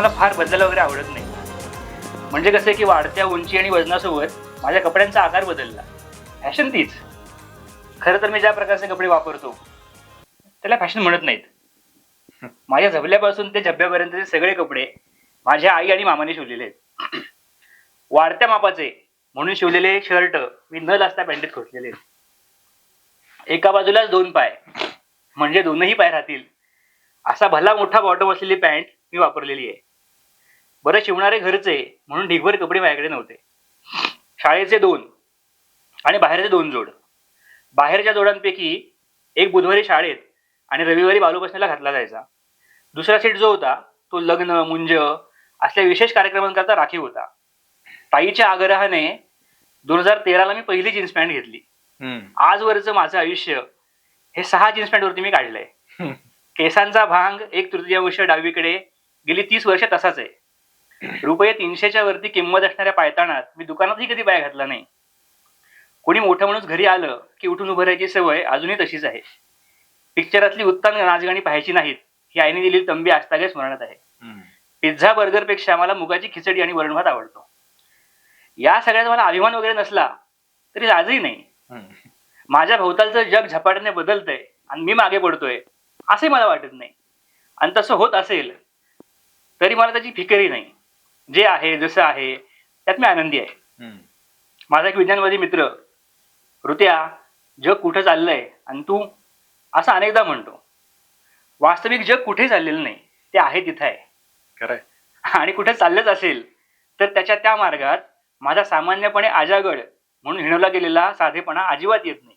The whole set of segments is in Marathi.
मला फार बदलायला वगैरे आवडत नाही. म्हणजे कसं आहे की वाढत्या उंची आणि वजनासोबत माझ्या कपड्यांचा आकार बदलला. फॅशन तीच. खरं तर मी ज्या प्रकारचे कपडे वापरतो त्याला फॅशन म्हणत नाहीत. माझ्या झबल्यापासून ते झब्यापर्यंतचे सगळे कपडे माझ्या आई आणि मामाने शिवलेले आहेत. वाढत्या मापाचे म्हणून शिवलेले शर्ट मी न लाजता पॅन्टीत खोटलेले आहेत. एका बाजूलाच दोन पाय म्हणजे दोनही पाय राहतील. असा भला मोठा बॉटम असलेली पॅन्ट मी वापरलेली आहे. बरं शिवणारे घरचे म्हणून ढिगभर कपडे माझ्याकडे नव्हते. शाळेचे दोन आणि बाहेरचे दोन जोड. बाहेरच्या जोडांपैकी एक बुधवारी शाळेत आणि रविवारी बालू बसण्याला घातला जायचा. दुसरा सेट जो होता तो लग्न मुंज असल्या विशेष कार्यक्रमांकरता राखीव होता. ताईच्या आग्रहाने दोन हजार तेराला मी पहिली जीन्स पॅन्ट घेतली. आजवरचं माझं आयुष्य हे सहा जीन्स पॅन्ट वरती मी काढलंय. केसांचा भांग एक तृतीयांश डावीकडे गेली तीस वर्ष तसाच आहे. रुपये तीनशेच्या वरती किंमत असणाऱ्या पायताणात मी दुकानातही कधी पाय घातला नाही. कोणी मोठं माणूस घरी आलं की उठून उभं राहायची सवय अजूनही तशीच आहे. पिक्चरातली उत्तम नाचगाणी पाहायची नाहीत ही आईने दिलेली तंबी आजतागे स्मरणात आहे. पिझ्झा बर्गरपेक्षा मला मुगाची खिचडी आणि वरण भात आवडतो. या सगळ्यात मला अभिमान वगैरे नसला तरी लाजही नाही. माझ्या भोवतालचं जग झपाट्याने बदलतंय आणि मी मागे पडतोय असे मला वाटत नाही. आणि तसं होत असेल तरी मला त्याची फिकरही नाही. जे आहे जसं आहे त्यात मी आनंदी आहे. माझा एक विज्ञानवादी मित्र ऋत्या जग कुठं चाललंय आणि तू असं अनेकदा म्हणतो वास्तविक जग कुठे चाललेलं नाही ते आहे तिथं आहे. खरंय आणि कुठे चाललंच असेल तर त्याच्या त्या मार्गात माझा सामान्यपणे आजागड म्हणून हिणवला गेलेला साधेपणा अजिबात येत नाही.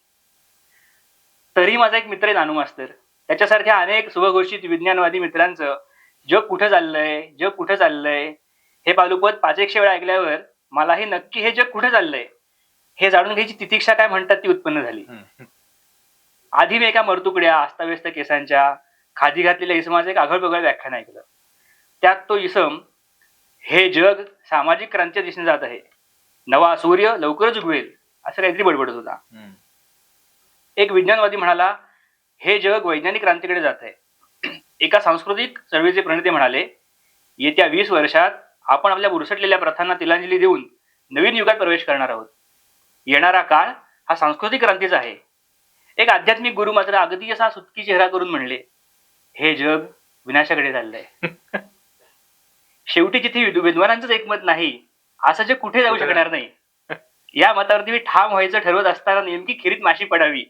तरी माझा एक मित्र आहे नानू मास्तर. त्याच्यासारख्या अनेक सुभघोषित विज्ञानवादी मित्रांचं जग कुठं चाललंय जग कुठं चाललंय हे पालुपद पाच एकशे वेळा ऐकल्यावर मलाही नक्की हे जग कुठं चाललंय? हे जाणून घ्यायची तितिक्षा काय म्हणतात ती उत्पन्न झाली. आधी मी एका मरतुकड्या अस्ताव्यस्त केसांच्या खादी घातलेल्या इसमाचं एक आघळ बगळ व्याख्यान ऐकलं. त्यात तो इसम हे जग सामाजिक क्रांतीच्या दिशेने जात आहे. नवा सूर्य लवकरच उगवेल. असं काहीतरी बडबडत होता. एक विज्ञानवादी म्हणाला हे जग वैज्ञानिक क्रांतीकडे जात आहे. एका सांस्कृतिक चळवळीचे प्रणेते म्हणाले येत्या वीस वर्षात आपण आपल्या बुरसटलेल्या प्रथांना तिलांजली देऊन नवीन युगात प्रवेश करणार आहोत. येणारा काळ हा सांस्कृतिक क्रांतीचा आहे. एक आध्यात्मिक गुरु मात्र अगदी असा सुटकी चेहरा करून म्हणले हे जग विनाशाकडे चाललंय. शेवटी जिथे विद्व- विद्वानांचंच एकमत नाही असं जग कुठे जाऊ शकणार नाही? या मतावरती मी ठाम व्हायचं ठरवत असताना नेमकी खिरीत माशी पडावी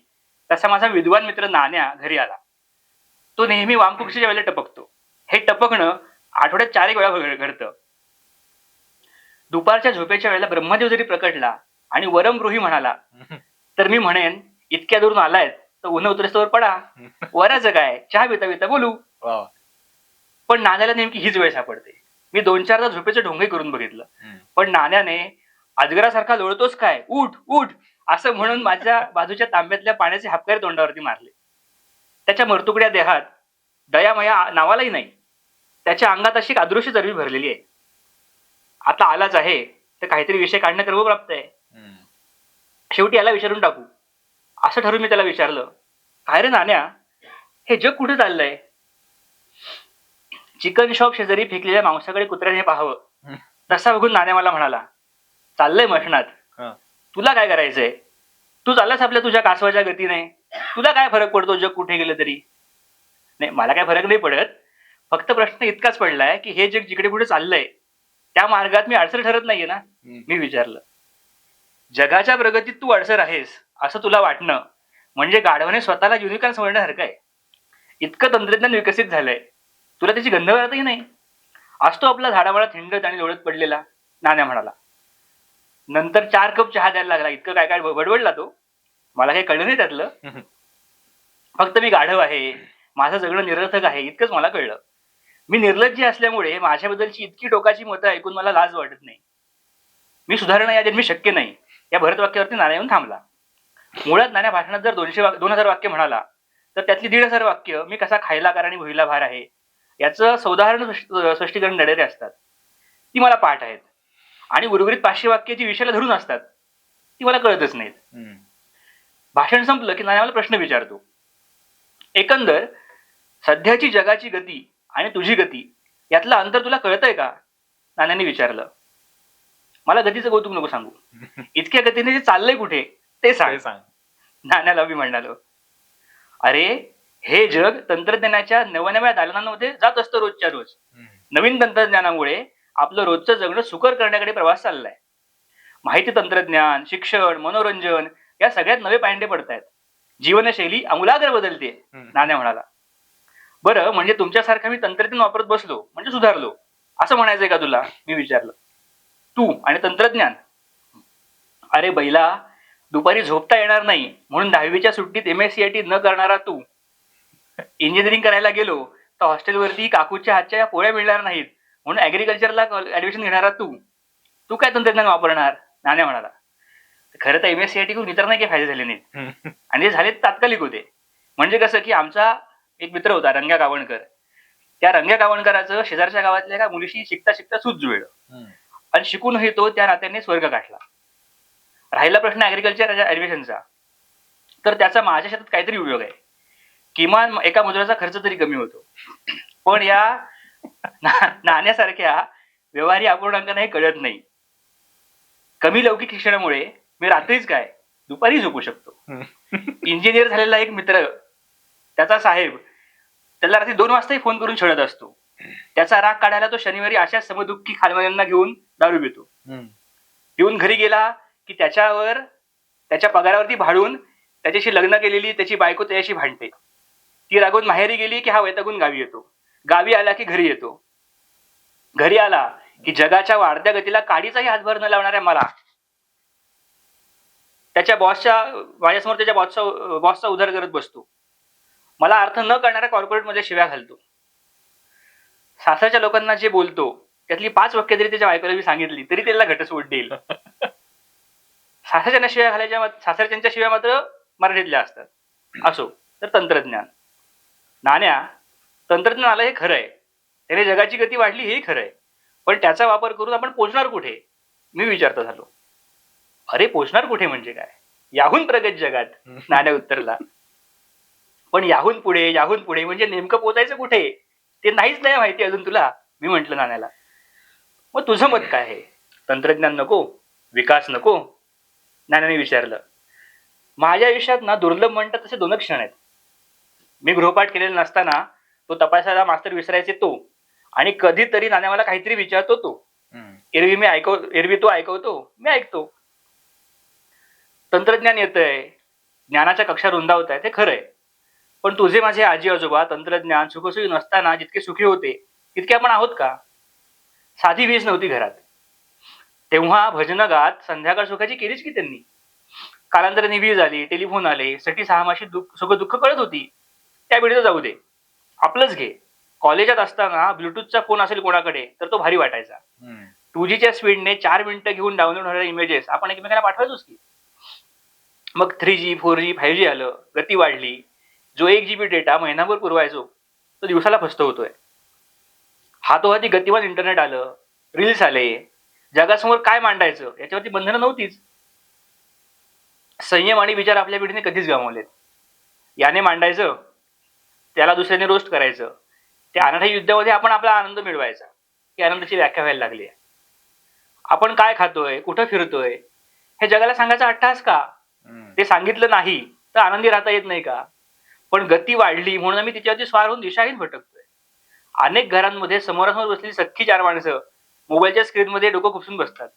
तसा माझा विद्वान मित्र नाण्या घरी आला. तो नेहमी वामकुक्षीच्या वेळेला टपकतो. हे टपकणं आठवड्यात चार एक वेळा घड- घडतं. दुपारच्या झोपेच्या वेळेला ब्रह्मदेव जरी प्रकटला आणि वरमगृही म्हणाला तर मी म्हणेन इतक्या दुरून आलाय तर उन्ह उतरेस्तवर पडा. वराचं काय? चहा पिता पिता बोलू. पण नाण्याला नेमकी हीच वेळ सापडते. मी दोन चारदा झोपेचे ढोंगे करून बघितलं. पण नाण्याने अजगरासारखा लोळतोस काय? उठ उठ. असं म्हणून माझ्या बाजूच्या तांब्यातल्या पाण्याचे हापकारे तोंडावरती मारले. त्याच्या मरतुकड्या देहात दयामया नावालाही नाही. त्याच्या अंगात अशी एक अदृश्य चरबी भरलेली आहे. आता आलाच आहे तर काहीतरी विषय काढणं कर्मप्राप्त आहे. शेवटी याला विचारून टाकू. असं ठरवून मी त्याला विचारलं काय रे नाण्या हे जग कुठे चाललंय? चिकन शॉप शेजारी फेकलेल्या मांसाकडे कुत्र्याने पाहावं. तसा बघून नाण्या मला म्हणाला चाललंय हा. तुला काय करायचंय? तू चाललास आपल्या तुझ्या कासवाच्या गतीने. तुला काय फरक पडतो जग कुठे गेलं तरी? नाही मला काय फरक नाही पडत. फक्त प्रश्न इतकाच पडलाय की हे जग जिकडे कुठे चाललंय त्या मार्गात मी अडसर ठरत नाहीये ना. मी विचारलं. जगाच्या प्रगतीत तू अडसर आहेस असं तुला वाटणं म्हणजे गाढवाने स्वतःला युनिकॉर्न समजण्यासारखं आहे. इतकं तंत्रज्ञान विकसित झालंय. तुला त्याची गंध वाटतही नाही. असतो आपला झाडामुळात हिंडत आणि लोळत पडलेला नाण्या म्हणाला. नंतर चार कप चहा द्यायला लागला. इतकं काय काय बडबडला तो? मला काही कळलं नाही त्यातलं. फक्त मी गाढव आहे. माझं जगणं निरर्थक आहे. इतकंच मला कळलं. मी निर्लज्ज असल्यामुळे माझ्याबद्दलची इतकी टोकाची मतं ऐकून मला लाज वाटत नाही. मी सुधारणा या जन्मी शक्य नाही. या भरत वाक्यावरती नाण्या येऊन थांबला. मुळात नाण्या भाषणात जर दोनशे दोन हजार वाक्य म्हणाला तर त्यातली दीड हजार वाक्य मी कसा खायला कार आणि भुईला भार आहे याचं सौदाहरण स्पष्ट- स्पष्टीकरण नडेरे असतात. ती मला पाठ आहेत. आणि उर्वरित पाचशे वाक्याची विषयाला धरून असतात ती मला कळतच नाहीत. भाषण संपलं की नाण्या मला प्रश्न विचारतो. एकंदर सध्याची जगाची गती आणि तुझी गती यातलं अंतर तुला कळतंय का? नानांनी विचारलं. मला गतीचं कौतुक नको सांगू. इतक्या गतीने जे चाललंय कुठे ते सांग. नाण्याला मी म्हणालो. अरे हे जग तंत्रज्ञानाच्या नवनव्या दालनांमध्ये जात असतं रोजच्या रोज. नवीन तंत्रज्ञानामुळे आपलं रोजचं जगणं सुकर करण्याकडे प्रवास चाललाय. माहिती तंत्रज्ञान शिक्षण मनोरंजन या सगळ्यात नवे पायंडे पडत आहेत जीवनशैली आमूलाग्र बदलते. नाण्या म्हणाला. बरं म्हणजे तुमच्यासारखं मी तंत्रज्ञान वापरत बसलो म्हणजे सुधारलो. असं म्हणायचंय का तुला? मी विचारलं. तू आणि तंत्रज्ञान. अरे बैला दुपारी झोपता येणार नाही म्हणून दहावीच्या सुट्टीत M S C I T न करणारा तू. इंजिनिअरिंग करायला गेलो तर हॉस्टेलवरती काकूच्या हातच्या या पोळ्या मिळणार नाहीत म्हणून ऍग्रिकल्चरला ऍडमिशन घेणारा तू. तू काय तंत्रज्ञान वापरणार? नाण्या म्हणाला. खरं तर M S C I T खूप इतर नाही काही फायदे झाले नाहीत. आणि ते झाले तात्कालिक होते. म्हणजे कसं की आमचा एक मित्र होता रंग्या गावणकर. त्या रंग्या गावणकराचं शेजारच्या गावातल्या एका मुलीशी शिकता शिकता सूत जुळलं. आणि शिकूनही तो त्या नात्याने स्वर्ग गाठला. राहिला प्रश्न ऍग्रिकल्चर ऍडमिशनचा तर त्याचा माझ्या शेतात काहीतरी उपयोग आहे. किमान एका मजुराचा खर्च तरी कमी होतो. पण या नाण्यासारख्या व्यवहारी अपूर्णांकांना हे कळत नाही. कमी लौकिक शिक्षणामुळे मी रात्रीच काय दुपारी झोपू शकतो. इंजिनियर झालेला एक मित्र त्याचा साहेब त्याला रात्री दोन वाजताही फोन करून छळत असतो. त्याचा राग काढायला तो शनिवारी अशा समदुःखी खालवाल्यांना घेऊन दारू पितो. पिऊन घरी गेला की त्याच्यावर त्याच्या पगारावरती भाडून त्याच्याशी लग्न केलेली त्याची बायको त्याच्याशी भांडते. ती रागून माहेरी गेली की हा वैतागून गावी येतो. गावी आला की घरी येतो. घरी आला की जगाच्या वाढत्या गतीला काडीचाही हातभार न लावणाऱ्या मला. त्याच्या बॉसच्या माझ्यासमोर त्याच्या बॉसचा बॉसचा उधार करत बसतो. मला अर्थ न करणाऱ्या कॉर्पोरेटमध्ये शिव्या घालतो. सासरच्या लोकांना जे बोलतो त्यातली पाच वाक्य जरी त्याच्या बायकोला मी सांगितली तरी त्याला घटस्फोट देईल. सासरच्या शिव्या घालायच्या सासरच्यांच्या शिव्या मात्र मराठीतल्या असतात. असो तर तंत्रज्ञान. नाण्या तंत्रज्ञान आलं हे खरं आहे. त्याने जगाची गती वाढली हेही खरं आहे. पण त्याचा वापर करून आपण पोचणार कुठे? मी विचारतो झालो. अरे पोचणार कुठे म्हणजे काय? याहून प्रगत जगात नाण्या उत्तरला. पण याहून पुढे याहून पुढे म्हणजे नेमकं पोचायचं कुठे? ते नाहीच नाही माहिती अजून तुला मी म्हंटल नाण्याला. मग तुझं मत काय आहे? तंत्रज्ञान नको विकास नको नाण्याने विचारलं. माझ्या आयुष्यात ना दुर्लभ म्हणतात तसे दोनच क्षण आहेत. मी गृहपाठ केलेला नसताना तो तपासायला मास्तर विसरायचे तो. आणि कधीतरी नाण्या मला काहीतरी विचारतो तो. एरवी मी ऐकव एरवी तो ऐकवतो मी ऐकतो. तंत्रज्ञान येतंय ज्ञानाच्या कक्षा रुंदावत आहे ते खरं आहे पण तुझे माझे आजी आजोबा तंत्रज्ञान सुखसोयी नसताना जितके सुखी होते तितके आपण आहोत का? साधी वीज नव्हती घरात. तेव्हा भजनं गात संध्याकाळ सुखाची केलीच की त्यांनी. कालांतराने वीज आली टेलिफोन आले सटी सहामाशी दुःख सुख दुःख कळत होती. त्या वेळी जाऊ दे. आपलंच घे. कॉलेजात असताना ब्लूटूथचा फोन असेल कोणाकडे तर तो भारी वाटायचा. टू जीच्या स्पीडने चार मिनिटं घेऊन डाउनलोड होणारे इमेजेस आपण एकमेकांना पाठवायचोच की. मग three G four G five G आलं गती वाढली. जो एक जीबी डेटा महिनाभर पुरवायचो तो दिवसाला फस्त होतोय. हातोहाती गतिमान इंटरनेट आलं रील्स आले जगासमोर काय मांडायचं याच्यावरती बंधनं नव्हतीच. संयम आणि विचार आपल्या पिढीने कधीच गमावलेत. याने मांडायचं त्याला दुसऱ्याने रोस्ट करायचं त्या अनाथ युद्धामध्ये आपण आपला आनंद मिळवायचा ही आनंदाची व्याख्या व्हायला लागली आहे. आपण काय खातोय कुठं फिरतोय हे जगाला सांगायचा अट्टास का. ते सांगितलं नाही तर आनंदी राहता येत नाही का? पण गती वाढली म्हणून आम्ही तिच्यावरती स्वार होऊन दिशाहीन भटकतोय. अनेक घरांमध्ये समोरासमोर बसलेली सख्खी चार माणसं मोबाईलच्या स्क्रीनमध्ये डोकं खुपसून बसतात.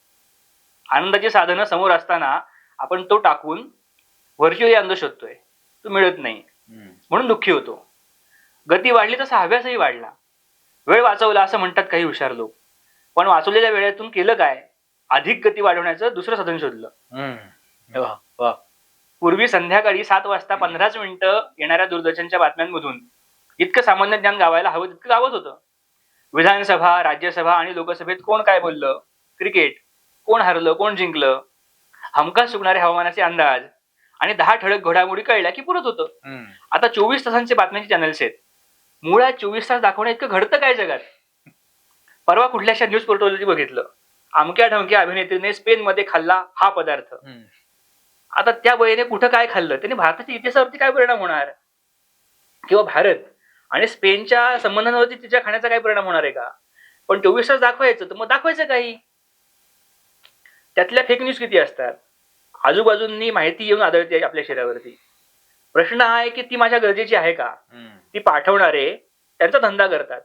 आनंदाची साधनं समोर असताना आपण तो टाकून व्हर्च्युअली आनंद शोधतोय. तो मिळत नाही. म्हणून दुःखी होतो. गती वाढली तसा हव्यासही वाढला. वेळ वाचवला असं म्हणतात काही हुशार लोक. पण वाचवलेल्या वेळेतून केलं काय? अधिक गती वाढवण्याचं दुसरं साधन शोधलं. वा पूर्वी संध्याकाळी सात वाजता पंधराच मिनिटं येणाऱ्या दूरदर्शनच्या बातम्यांमधून इतकं सामान्य ज्ञान गावायला हवं तितकं गावत होतं. विधानसभा राज्यसभा आणि लोकसभेत कोण काय बोललं? क्रिकेट. कोण हरलं? कोण जिंकलं? हमखास चुकणारे हवामानाचे अंदाज आणि दहा ठळक घडामोडी कळल्या की पुरत होतं. आता चोवीस तासांचे बातम्यांचे चॅनल्स आहेत. मुळात चोवीस तास दाखवण्या इतकं घडतं काय जगात? परवा कुठल्याशा न्यूज पोर्टलवरती बघितलं. अमक्या ढमक्या अभिनेत्रीने स्पेनमध्ये खाल्ला हा पदार्थ. आता त्या बहिणीने कुठं काय खाल्लं? त्याने भारताच्या इतिहासावरती काय परिणाम होणार? किंवा भारत आणि स्पेनच्या संबंधांवरती तिच्या खाण्याचा काय परिणाम होणार आहे का? पण चोवीस तास दाखवायचं तर मग दाखवायचं काही? त्यातल्या फेक न्यूज किती असतात? आजूबाजूंनी माहिती येऊन आढळते आपल्या शरीरावरती. प्रश्न हा आहे की ती माझ्या गरजेची आहे का? ती पाठवणारे त्यांचा धंदा करतात.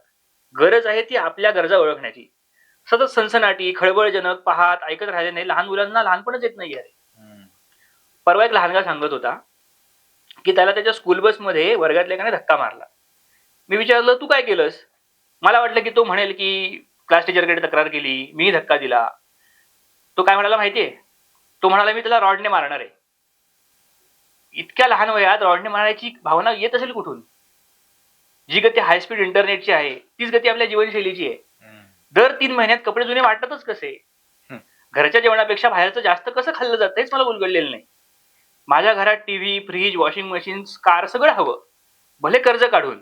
गरज आहे ती आपल्या गरजा ओळखण्याची. सतत सनसनाटी खळबळजनक पाहत ऐकत राहिले नाही. लहान मुलांना लहानपणच येत नाही अरे परवा एक लहानगा सांगत होता की त्याला त्याच्या स्कूल बसमध्ये वर्गातल्या एकाने धक्का मारला. मी विचारलं तू काय केलंस? मला वाटलं की तो म्हणेल की क्लास टीचरकडे तक्रार केली मी धक्का दिला. तो काय म्हणाला माहितीये? तो म्हणाला मी त्याला रॉडने मारणार आहे. इतक्या लहान वयात रॉडने मारण्याची भावना येत असेल कुठून? जी गती हायस्पीड इंटरनेटची आहे तीच गती आपल्या जीवनशैलीची आहे. दर तीन महिन्यात कपडे जुने वाटतच कसे. घरच्या जेवणापेक्षा बाहेरचं जास्त कसं खाल्लं जातं? हेच मला उलगडलेलं नाही. माझ्या घरात TV fridge washing machine car सगळं हवं. भले कर्ज काढून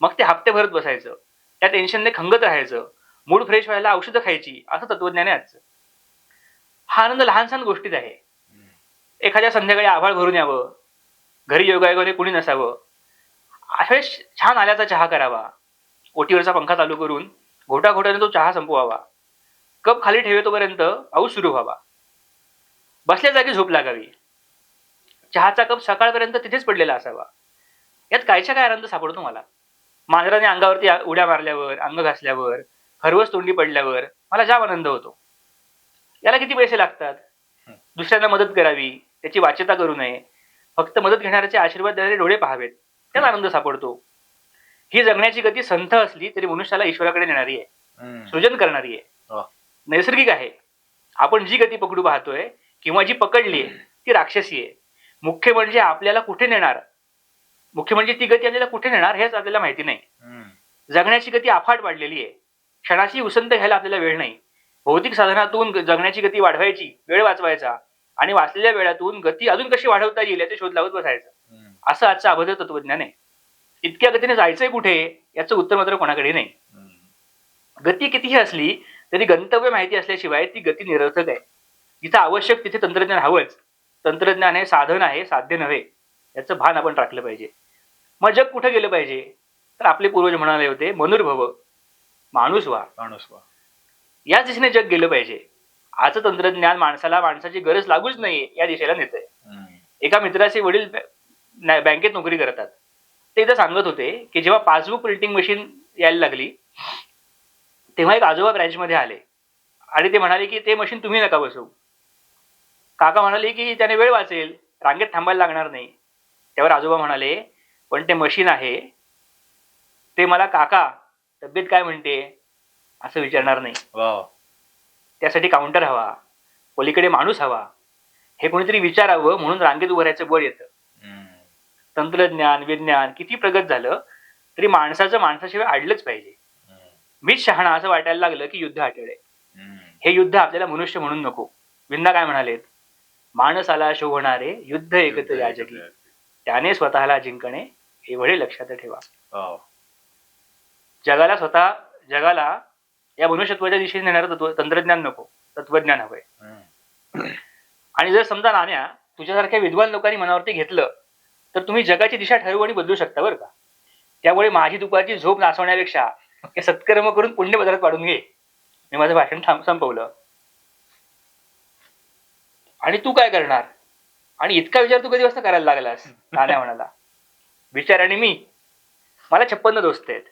मग ते हप्ते भरत बसायचं. त्या टेन्शनने खंगत राहायचं. मूड फ्रेश व्हायला औषधं खायची असं तत्वज्ञान आहे आजचं. हा आनंद लहान सहान गोष्टीत आहे. एखाद्या संध्याकाळी आभाळ भरून यावं. घरी योगायोगाने कुणी नसावं. अशा छान आल्याचा चहा करावा. ओटीवरचा पंखा चालू करून घोटा घोट्याने तो चहा संपवावा. कप खाली ठेवेतोपर्यंत पाऊस सुरू व्हावा. बसल्या जागी झोप लागावी. चहाचा कप सकाळपर्यंत तिथेच पडलेला असावा. यात कायच्या काय आनंद सापडतो मला मांजराने अंगावरती उड्या मारल्यावर अंग घासल्यावर खरवस तोंडी पडल्यावर मला जाम आनंद होतो. याला किती पैसे लागतात? दुसऱ्यांना मदत करावी त्याची वाच्यता करू नये फक्त मदत घेणाऱ्याचे आशीर्वाद देणारे डोळे पाहावेत त्यात आनंद सापडतो. ही जगण्याची गती संथ असली तरी मनुष्याला ईश्वराकडे नेणारी आहे सृजन करणारी आहे. वा. नैसर्गिक आहे. आपण जी गती पकडू पाहतोय किंवा जी पकडली आहे ती राक्षसी आहे. मुख्य म्हणजे आपल्याला कुठे नेणार? मुख्य म्हणजे ती गती आपल्याला कुठे नेणार हेच आपल्याला माहिती नाही. जगण्याची गती अफाट वाढलेली आहे. क्षणाची उसंत घ्यायला आपल्याला वेळ नाही. भौतिक साधनातून जगण्याची गती वाढवायची वेळ वाचवायचा आणि वाचलेल्या वेळातून गती अजून कशी वाढवता येईल याचे शोध लावत बसायचं. असं आजचं अभद्र तत्वज्ञान आहे. इतक्या गतीने जायचंय कुठे याचं उत्तर मात्र कोणाकडे नाही. गती कितीही असली तरी गंतव्य माहिती असल्याशिवाय ती गती निरर्थक आहे. जिथं आवश्यक तिथे तंत्रज्ञान हवंच. तंत्रज्ञान हे साधन आहे साध्य नव्हे. याचं भान आपण राखलं पाहिजे. मग जग कुठं गेलं पाहिजे? तर आपले पूर्वज म्हणाले होते मनुर्भव माणूस व्हा. माणूस वा याच दिशेने जग गेलं पाहिजे. आजचं तंत्रज्ञान माणसाला माणसाची गरज लागूच नाहीये या दिशेला नेत आहे एका मित्राचे वडील बँकेत नोकरी करतात. ते इथं सांगत होते की जेव्हा पासबुक प्रिंटिंग मशीन यायला लागली तेव्हा एक आजोबा ब्रँचमध्ये आले. आणि ते म्हणाले की ते मशीन तुम्ही नका बसवू. काका म्हणाले की त्याने वेळ वाचेल रांगेत थांबायला लागणार नाही. त्यावर आजोबा म्हणाले पण ते मशीन आहे. ते मला काका तब्येत काय म्हणते असं विचारणार नाही. त्यासाठी काउंटर हवा पलीकडे माणूस हवा. हे कोणीतरी विचारावं म्हणून रांगेत उभं राहायचं बळ येतं. तंत्रज्ञान विज्ञान किती प्रगत झालं तरी माणसाचं माणसाशिवाय आडलंच पाहिजे. मीच शहाणा असं वाटायला लागलं की युद्ध आठवडे. हे युद्ध आपल्याला मनुष्य म्हणून नको. विंदा काय म्हणालेत? माणसाला शोभणारे युद्ध एकत याजकी त्याने स्वतःला जिंकणे एवढे लक्षात ठेवा. वा जगाला स्वतः जगाला या मनुष्यत्वाच्या दिशेने नेणारं तंत्रज्ञान नको. तत्वज्ञान हवंय. आणि जर समजा नाण्या तुझ्यासारख्या विद्वान लोकांनी मनावरती घेतलं तर तुम्ही जगाची दिशा ठरवू आणि बदलू शकता बरं का? त्यामुळे माझी दुपारची झोप नाचवण्यापेक्षा हे सत्कर्म करून पुण्य पदार्थ पाडून घे. मी माझं भाषण थांब संपवलं. आणि तू काय करणार? आणि इतका विचार तू कधी वाजता करायला लागलास? नाण्या म्हणाला. विचार आणि मी. मला छप्पन्न दोस्त आहेत.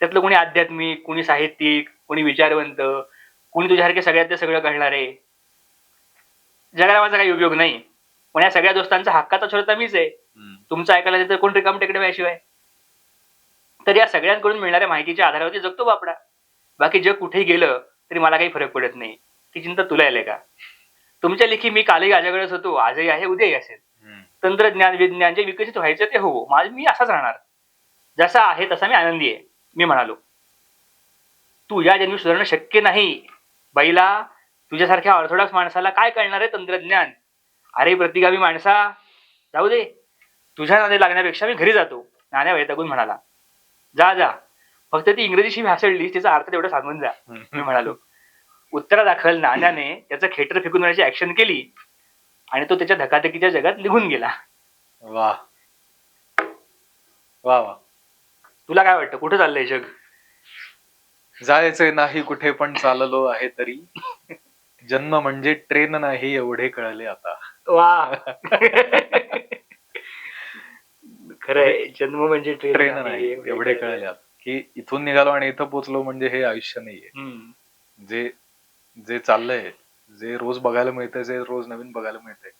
त्यातलं कोणी आध्यात्मिक कोणी साहित्यिक कोणी विचारवंत कोणी तुझ्यासारखे सगळ्यात सगळं कळणारे जगाला माझा काही उपयोग नाही. पण या सगळ्या दोस्तांचा हक्काचा श्रोता मीच आहे. तुमचं ऐकायला तर कोण रिकाम टेकडे याशिवाय तर या सगळ्यांकडून मिळणाऱ्या माहितीच्या आधारावरती जगतो बापडा. बाकी जग कुठेही गेलं तरी मला काही फरक पडत नाही. ती चिंता तुला येईल का? तुमच्या लेखी मी कालही आजकडच होतो आजही आहे उद्याही असेल. तंत्रज्ञान विज्ञान जे विकसित व्हायचं ते हो माझ मी असाच राहणार. जसा आहे तसा मी आनंदी आहे मी म्हणालो. तू या जन्मी सुधारणं शक्य नाही. बैला तुझ्यासारख्या ऑर्थोडॉक्स माणसाला काय कळणार आहे तंत्रज्ञान? अरे प्रतिगामी माणसा जाऊ दे. तुझ्या नाणे लागण्यापेक्षा मी घरी जातो. नाण्या वैतागून म्हणाला. जा जा. फक्त ती इंग्रजीशी भासळली तिचा अर्थ तेवढं सांगून जा. मी म्हणालो. उत्तरादाखल नाण्याने त्याचं खेटर फेकून देण्याची ऍक्शन केली आणि तो त्याच्या धकाधकीच्या जगात निघून गेला. वा. वा वा. तुला काय वाटतं? कुठं चाललंय जग? जायचे नाही कुठे पण चाललो आहे तरी. जन्म म्हणजे ट्रेन नाही एवढे कळले आता. वा. खरंय जन्म म्हणजे ट्रेन नाही एवढे कळले. आता. की इथून निघालो आणि इथं पोहोचलो म्हणजे हे आयुष्य नाहीये. जे जे चाललंय जे रोज बघायला मिळतंय जे रोज नवीन बघायला मिळतंय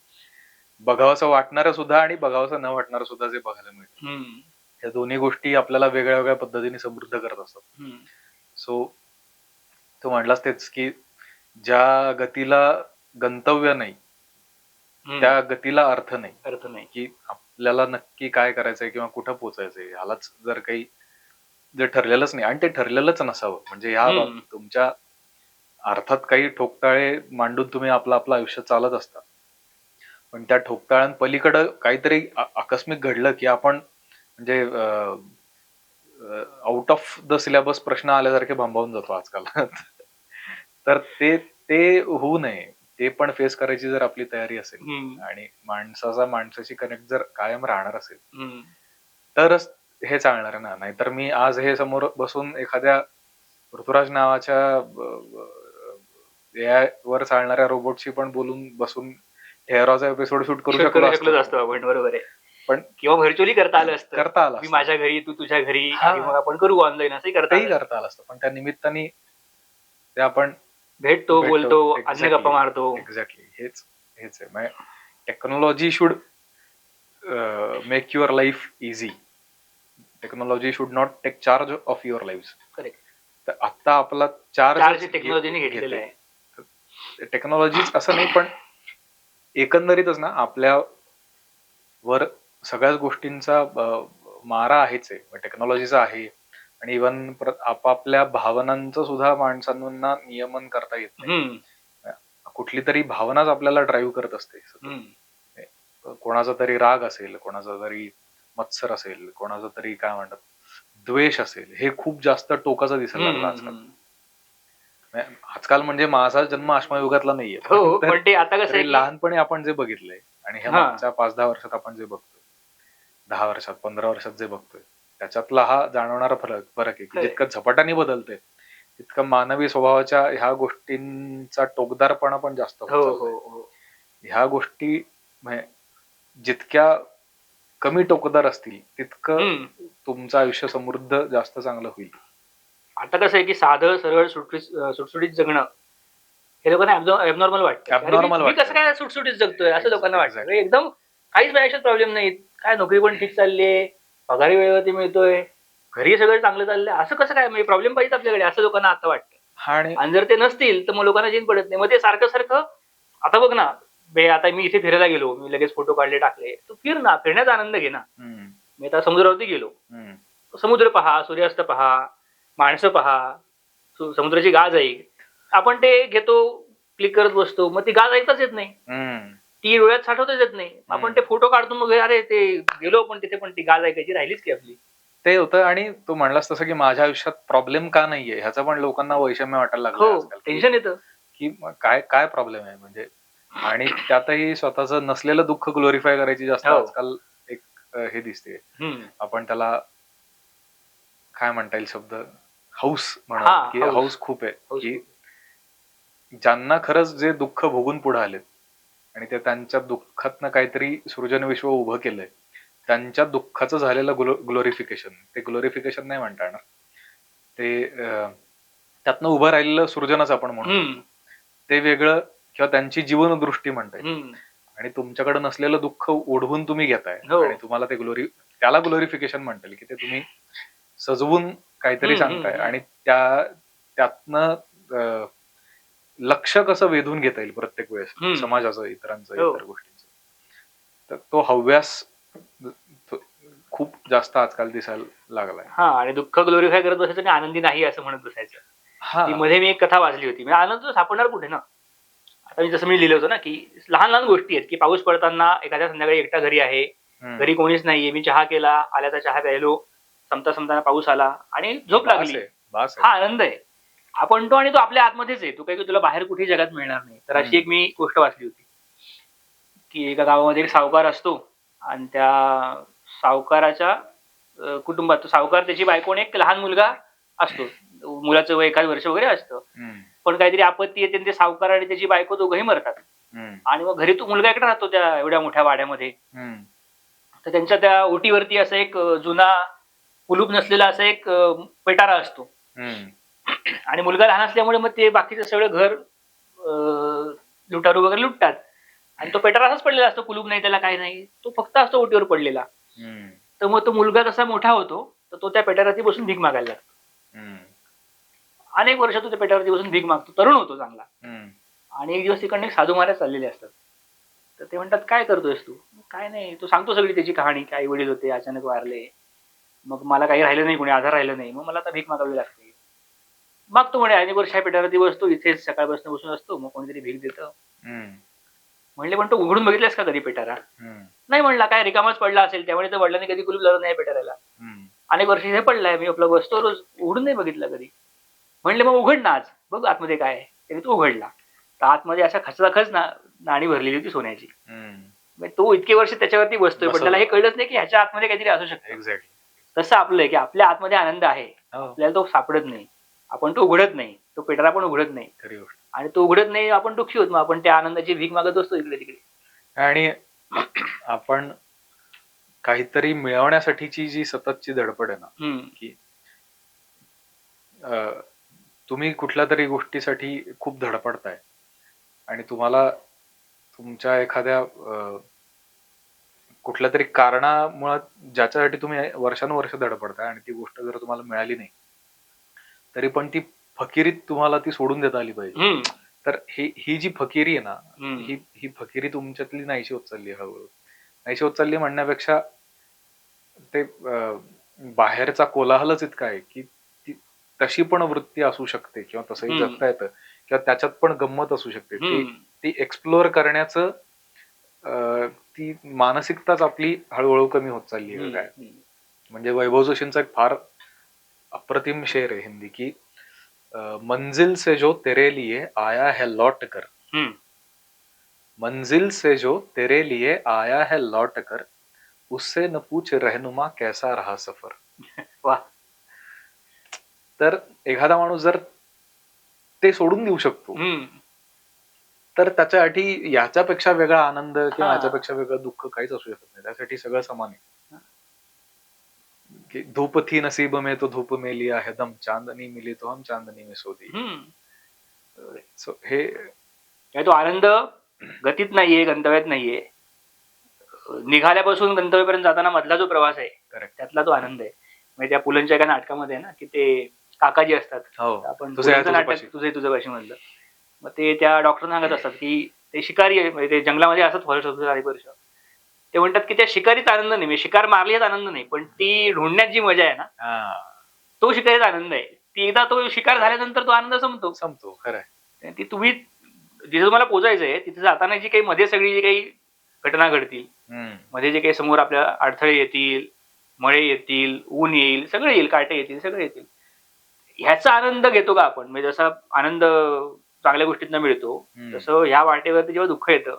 बघावंसं वाटणारं सुद्धा आणि बघावंसं न वाटणारं सुद्धा जे बघायला मिळतं हम्म. या दोन्ही गोष्टी आपल्याला वेगळ्या वेगळ्या पद्धतीने समृद्ध करत असतात हम्म. सो तू म्हणलास तेच की ज्या गतीला गंतव्य नाही हम्म. त्या गतीला अर्थ नाही अर्थ नाही की आपल्याला नक्की काय करायचंय किंवा कुठं पोचायचंय ह्यालाच जर काही जर ठरलेलंच नाही आणि ते ठरलेलंच नसावं म्हणजे ह्या हम्म. तुमच्या अर्थात काही ठोकताळे मांडून तुम्ही आपलं आपलं आयुष्य चालत असता पण त्या ठोकताळ्यांपलीकडं काहीतरी आकस्मिक घडलं की आपण म्हणजे आउट ऑफ द सिलेबस प्रश्न आल्यासारखे भांबावून जातो आजकाल तर ते ते होऊ नये ते पण फेस करायची जर आपली तयारी असेल. आणि माणसाचा माणसाशी कनेक्ट जर कायम राहणार असेल. तरच हे चालणार ना नाहीतर मी आज हे समोर बसून एखाद्या ऋतुराज नावाच्या वर चालणाऱ्या रोबोटशी पण बोलून बसून ठेहराचा एपिसोड शूट करू शकलो असतो. आपण बरोबर आहे. पण किंवा व्हर्च्युअली करता आलं असतं. करता आला मी. माझ्या घरी तू तुझ्या घरी मग आपण करू ऑनलाईन असंही करता तेही आलं. करता आलं असतं. पण त्या निमित्ताने ते आपण भेटतो बोलतो अन्य. गप्पा मारतो. एक्झॅक्टली हेच हेच आहे. Technology should make your life easy technology should not take charge of your life Correct. तर आता आपला चार्ज टेक्नॉलॉजीने घेतलेलं आहे. टेक्नॉलॉजीच असं नाही पण एकंदरीतच ना आपल्या वर सगळ्याच गोष्टींचा मारा आहेच आहे. टेक्नॉलॉजीचा आहे. आणि इवन आपापल्या भावनांचं सुद्धा माणसांना नियमन करता येत नाही. कुठली तरी भावनाच आपल्याला ड्राईव्ह करत असते. कोणाचा तरी राग असेल कोणाचा तरी मत्सर असेल कोणाचा तरी काय म्हणतात द्वेष असेल हे खूप जास्त टोकाचं दिसायला लागलं आजकाल. आजकाल म्हणजे माझा जन्म अश्मयुगातला नाहीये हो पण ते आता कसं लहानपणी आपण जे बघितलंय आणि हा. मागच्या पाच दहा वर्षात आपण जे बघतोय दहा वर्षात पंधरा वर्षात जे बघतोय त्याच्यातला हा जाणवणारा फरक फरक आहे की. जितकं झपाट्याने बदलतंय तितकं मानवी स्वभावाच्या ह्या गोष्टींचा टोकदारपणा पण जास्त होत हो. हो हो ह्या गोष्टी जितक्या कमी टोकदार असतील तितकं. तुमचं आयुष्य समृद्ध जास्त चांगलं होईल आता कसं आहे की साधं सरळ सुटसुटीत सुटसुटीत जगणं हे लोकांना ऍबनॉर्मल वाटतं. अरे Abnormal मी- मी वाटतं. कसं काय सुटसुटीत जगतोय? असं लोकांना वाटतं. Exactly. एकदम काहीच आयुष्यात प्रॉब्लेम नाही काय नोकरी पण ठीक चाललीये पगारही वेळेवरती मिळतोय. घरी सगळं चांगलं चाललंय. असं कसं काय? म्हणजे प्रॉब्लेम पाहिजे आपल्याकडे असं लोकांना आता वाटतं. आणि आणि जर ते नसतील तर मग लोकांना चेन पडत नाही. मग ते सारखं सारखं आता बघ ना बे आता मी इथे फिरायला गेलो. मी लगेच फोटो काढले टाकले. तू फिर ना फिरण्याचा आनंद घे ना. हम्म, मी आता समुद्रावरती गेलो. हम्म, समुद्र पहा सूर्यास्त पहा. माणसं पहा समुद्राची गाज आहे. आपण ते घेतो क्लिक करत बसतो मग ती गाज ऐकताच येत नाही. ती डोळ्यात साठवताच येत नाही. आपण ते फोटो काढतो मग अरे ते गेलो पण तिथे पण ती गाज ऐकायची राहिलीच की आपली. ते होतं आणि तू म्हणलास तसं की माझ्या आयुष्यात प्रॉब्लेम का नाहीये? ह्याचा पण लोकांना वैषम्य वाटायला लागलं हो टेन्शन येतं. की काय काय प्रॉब्लेम आहे? म्हणजे आणि त्यातही स्वतःच नसलेलं दुःख ग्लोरीफाय करायची जास्त हो. आजकाल एक हे दिसते. आपण त्याला काय म्हणता येईल शब्द? हाऊस हा, म्हणा की हौस. हाऊस खूप आहे हौस की ज्यांना खरंच जे दुःख भोगून पुढे आलेत आणि ते त्यांच्या दुःखातनं काहीतरी सृजन विश्व उभं केलंय त्यांच्या दुःखाचं झालेलं ग्लोरिफिकेशन ते ग्लोरिफिकेशन नाही म्हणता येणार ते अं, त्यातनं उभं राहिलेलं सृजनच आपण म्हणू हम्म. ते वेगळं किंवा त्यांची जीवनदृष्टी म्हणता येईल हम्म. आणि तुमच्याकडे नसलेलं दुःख ओढवून तुम्ही घेताय हो. आणि तुम्हाला ते ग्लोरी त्याला ग्लोरिफिकेशन म्हणता येईल की ते तुम्ही सजवून काहीतरी सांगताय. आणि त्या त्यातनं लक्ष कसं वेधून घेता येईल प्रत्येक वेळेस. समाजाचं इतरांचं हो. इतर गोष्टींचं? तर तो हव्यास खूप जास्त आजकाल दिसायला लागलाय. हा आणि दुःख ग्लोरीफाय करत बसायचं आणि आनंदी नाही असं म्हणत बसायचं. हा. मध्ये मी एक कथा वाचली होती. म्हणजे आनंद तो सापडणार कुठे ना? आता मी जसं मी लिहिलं होतं ना की लहान लहान गोष्टी आहेत की पाऊस पडताना एखाद्या संध्याकाळी एकटा घरी आहे. घरी कोणीच नाहीये. मी चहा केला आल्याचा चहा प्यायलो. संपता संपताना पाऊस आला आणि झोप लागली. हा आनंद आहे. आपण तो आणि तो आपल्या आतमध्येच आहे. तो काही तुला बाहेर कुठे जगात मिळणार नाही. तर अशी एक मी गोष्ट वाचली होती. की एका गावामध्ये एक सावकार असतो आणि त्या सावकाराच्या कुटुंबात तो सावकार त्याची बायको आणि एक लहान मुलगा असतो. मुलाचं वय एखाद वर्ष वगैरे असतं. पण काहीतरी आपत्ती येते आणि ते सावकार आणि त्याची बायको दोघंही मरतात. आणि मग घरी तो मुलगा एकटा राहतो त्या एवढ्या मोठ्या वाड्यामध्ये. तर त्यांच्या त्या ओटीवरती असं एक जुना कुलूप नसलेला असा एक पेटारा असतो. आणि मुलगा लहान असल्यामुळे मग ते बाकीचं सगळं घर लुटारू वगैरे लुटतात. आणि तो पेटारा असाच पडलेला असतो. कुलूप नाही त्याला काही नाही. तो फक्त असतो ओटीवर पडलेला. तर मग तो मुलगा कसा मोठा होतो तर तो त्या पेटाराती बसून भीक मागायला लागतो. अनेक वर्ष तो त्या पेटाराती बसून भीक मागतो. तरुण होतो चांगला. आणि एक दिवस तिकडनं साधू महाराज चाललेले असतात. तर ते म्हणतात काय करतोयस तू? काय नाही. तो सांगतो सगळी त्याची कहाणी. काय वडील होते अचानक वारले. मग मला काही राहिलं नाही कोणी आधार राहिलं नाही. मग मला आता भीक मागावी लागते. मागतो म्हणे अनेक वर्ष ह्या पेटावरती बसतो इथेच सकाळपासून बसून असतो मग कोणीतरी भीक देतं. म्हणले पण तो उघडून बघितलास का कधी पेटारा नाही म्हणला काय रिकामाच पडला असेल त्यामुळे तर वडिलांनी कधी कुलूप लावलं नाही पेटाऱ्याला अनेक वर्ष हे पडलाय मी आपलं बसतो रोज उघडून नाही बघितलं कधी. म्हणले मग उघड ना आज बघ आतमध्ये काय आहे. त्याने तो उघडला. तर आतमध्ये अशा खच ना नाणी भरलेली होती सोन्याची. मग तो इतके वर्ष त्याच्यावरती बसतोय पण. त्याला हे कळलंच नाही की ह्याच्या आतमध्ये काहीतरी असू शकतं. एक्झॅक्टली तसं आपलं की आपल्या आतमध्ये आनंद आहे. हो. आपल्याला तो सापडत नाही. आपण तो उघडत नाही. तो पेटरा पण उघडत नाही. खरी गोष्ट. आणि तो उघडत नाही आपण दुःखी होत. मग आपण त्या आनंदाची भीक मागत असतो इकडे तिकडे. आणि आपण काहीतरी मिळवण्यासाठीची जी सततची धडपड आहे ना. की तुम्ही कुठल्या तरी गोष्टीसाठी खूप धडपडताय. आणि तुम्हाला तुमच्या एखाद्या कुठल्या तरी कारणामुळे ज्याच्यासाठी तुम्ही वर्षानुवर्ष धडपडताय आणि ती गोष्ट जर तुम्हाला मिळाली नाही तरी पण ती फकिरीत तुम्हाला ती सोडून देता आली पाहिजे. तर ही ही जी फकिरी आहे ना. ही ही फकिरी तुमच्यातली नाहीशी होत चालली हळूहळू नाहीशी होत चालली म्हणण्यापेक्षा ते बाहेरचा कोलाहलच इतका आहे की ती तशी पण वृत्ती असू शकते किंवा तसंही. जगता येतं किंवा त्याच्यात पण गंमत असू शकते ती एक्सप्लोअर करण्याचं ती मानसिकताच आपली हळूहळू कमी होत चालली आहे काय. म्हणजे वैभव जोशींचा एक फार अप्रतिम शेर आहे हिंदी की मंजिल से जो तेरे लिए आया है लौट कर. मंजिल से जो तेरे लिए आया है लौट कर उससे न पूछ रहनुमा कैसा रहा सफर वा तर एखादा माणूस जर ते सोडून देऊ शकतो. तर त्याच्यासाठी याच्यापेक्षा वेगळा आनंद किंवा हा. याच्यापेक्षा वेगळं दुःख काहीच असू शकत नाही. त्यासाठी सगळं समान आहे. की धूप थी नसीब में तो धूप में लिया है दम चांदनी मिली तो हम चांदनी में सो दी. हम्म. सो हे तो आनंद गतीत नाहीये गंतव्यात नाहीये. निघाल्यापासून गंतव्यापर्यंत जाताना मधला जो प्रवास आहे करेक्ट त्यातला तो आनंद आहे. म्हणजे त्या पुलंच्या एका नाटकामध्ये आहे ना की ते काकाजी असतात. हो. आपण तुझं आहे तुझं. नाटक तुझे तुझं पाशी मधलं मग ते त्या डॉक्टर सांगत असतात की ते शिकारी आहे म्हणजे ते जंगलामध्ये असत फॉरेस्ट होतं अनेक वर्ष. ते म्हणतात की त्या शिकारीत आनंद नाही म्हणजे शिकार मारली यात आनंद नाही पण ती ढूंढण्यात जी मजा आहे ना तो शिकारीत आनंद आहे. ती एकदा तो शिकार झाल्यानंतर तो आनंद संपतो. संपतो खरं. ती तुम्ही जिथे तुम्हाला पोहोचायचं आहे तिथे जाताना जी काही मध्ये सगळी जी काही घटना घडतील. मध्ये जे काही समोर आपल्या अडथळे येतील मळे येतील ऊन येईल सगळे येईल काटे येतील सगळे येतील. ह्याचा आनंद घेतो का आपण? म्हणजे जसा आनंद चांगल्या गोष्टीतनं मिळतो. तसं ह्या वाटेवरती जेव्हा दुःख येतं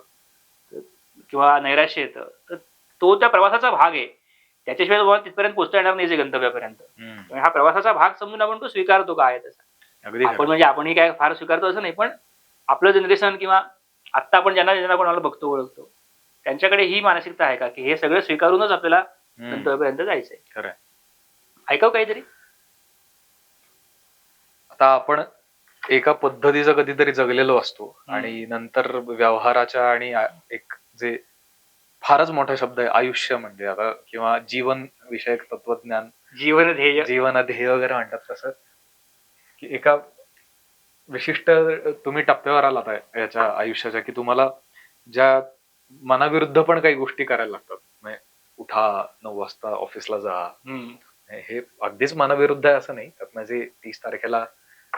किंवा नैराश्य येतं तर तो त्या प्रवासाचा भाग आहे त्याच्याशिवाय तुम्हाला तिथपर्यंत पोहोचता येणार नाही जे गंतव्यापर्यंत हा प्रवासाचा भाग समजून आपण तो स्वीकारतो का आहे तसा आपण. म्हणजे आपणही काय फार स्वीकारतो असं नाही पण आपलं जनरेशन किंवा आत्ता आपण ज्यांना ज्यांना कोणाला बघतो ओळखतो त्यांच्याकडे ही मानसिकता आहे का की हे सगळं स्वीकारूनच आपल्याला. गंतव्यापर्यंत जायचंय. ऐकाव काहीतरी आता आपण एका पद्धतीचं कधीतरी जगलेलो असतो. आणि नंतर व्यवहाराच्या आणि एक जे फारच मोठा शब्द आहे आयुष्य म्हणजे आता किंवा जीवन विषयक तत्वज्ञान. जीवन ध्येय. जीवन ध्येय वगैरे म्हणतात तसं. की एका विशिष्ट तुम्ही टप्प्यावर आलात याच्या आयुष्याच्या की तुम्हाला ज्या मनाविरुद्ध पण काही गोष्टी करायला लागतात. म्हणजे उठा नऊ वाजता ऑफिसला जा. हे अगदीच मनाविरुद्ध आहे असं नाही. त्यात माझे तीस तारखेला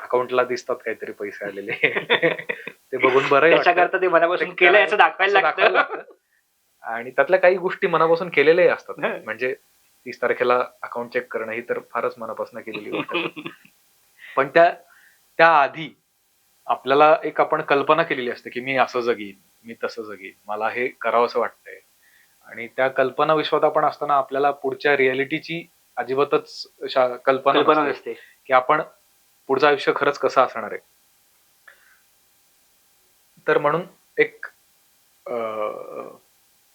अकाउंटला दिसतात काहीतरी पैसे आलेले. ते बघून बरं त्याच्याकरता ते मनापासून केलं याचं दाखवायला लागतं. आणि त्यातल्या काही गोष्टी मनापासून केलेल्याही असतात. म्हणजे तीस तारखेला अकाउंट चेक करणं ही तर फारच मनापासून केलेली गोष्ट. पण त्या त्या आधी आपल्याला एक आपण कल्पना केलेली असते की मी असं जगीन मी तसं जगीन मला हे करावं असं वाटतंय. आणि त्या कल्पना विश्वात आपण असताना आपल्याला पुढच्या रियालिटीची अजिबातच कल्पना. नसते. की आपण पुढचं आयुष्य खरंच कसं असणार आहे? तर म्हणून एक अं,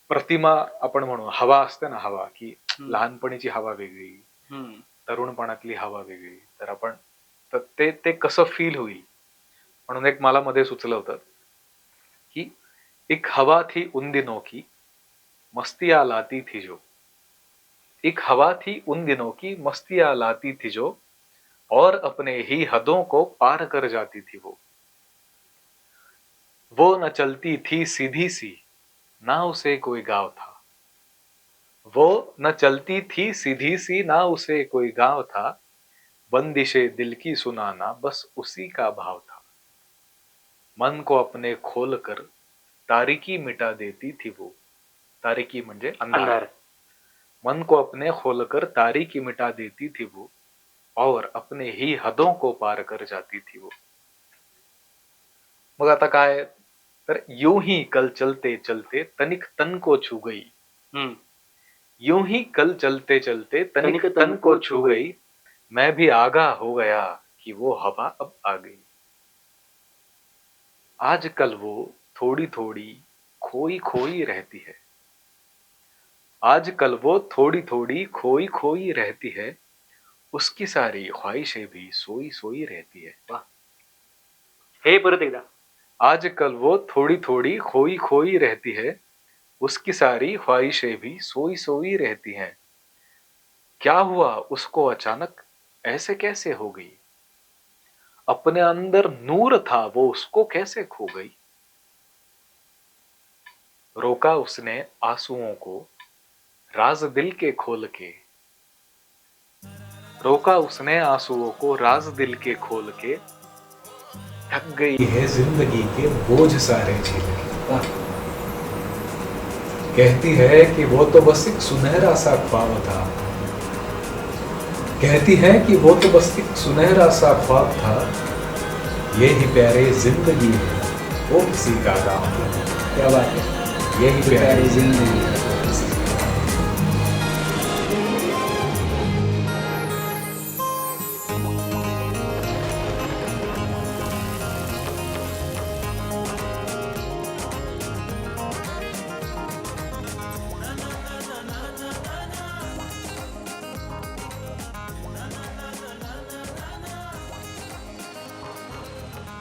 प्रतिमा आपण म्हणू हवा असते ना हवा की लहानपणीची हवा वेगळी. तरुणपणातली हवा वेगळी तर आपण तर ते ते कसं फील होईल? म्हणून एक मला मध्ये सुचलं होतं की एक हवा थी उन दिनों की मस्तिया लाती थी जो. एक हवा थी उन दिनों की मस्तिया लाती थी जो और अपने ही हदों को पार कर जाती थी वो। वो न चलती थी सीधी सी ना उसे कोई गाँव था। वो न चलती थी सीधी सी ना उसे कोई गाँव था। बंदिशे दिल की सुनाना बस उसी का भाव था। मन को अपने खोल कर तारीकी मिटा देती थी वो। तारीकी म्हणजे अंधार। अंधार। मन को अपने खोलकर तारीकी मिटा देती थी वो। और अपने ही हदों को पार कर जाती थी वो। मग आता काय तर यूँ ही कल चलते चलते तनिक तन को छू गई। हम्म. यूँ ही कल चलते चलते तनिक तन को छू गई। मैं भी आगा हो गया कि वो हवा अब आ गई। आजकल वो थोड़ी थोड़ी खोई खोई रहती है। आजकल वो थोड़ी थोड़ी खोई खोई रहती है। उसकी सारी ख्वाहिशें भी सोई सोई रहती है। हे परत एकदा। आजकल वो थोड़ी थोड़ी खोई खोई रहती है। उसकी सारी ख्वाहिशें भी सोई सोई रहती हैं। क्या हुआ उसको अचानक? ऐसे कैसे हो गई? अपने अंदर नूर था वो उसको कैसे खो गई? रोका उसने आंसुओं को राज दिल के खोल के। रोका उसने आंसुओं को राज दिल के खोल के। थक गई है ज़िंदगी के बोझ सारे झेल के। कहती है कि वो तो बस एक सुनहरा सा ख्वाब था। कहती है कि वो तो बस एक सुनहरा सा ख्वाब था। ये ही प्यारे ज़िंदगी है वो किसी का काम क्या बात है? यही प्यारी प्यारे ज़िंदगी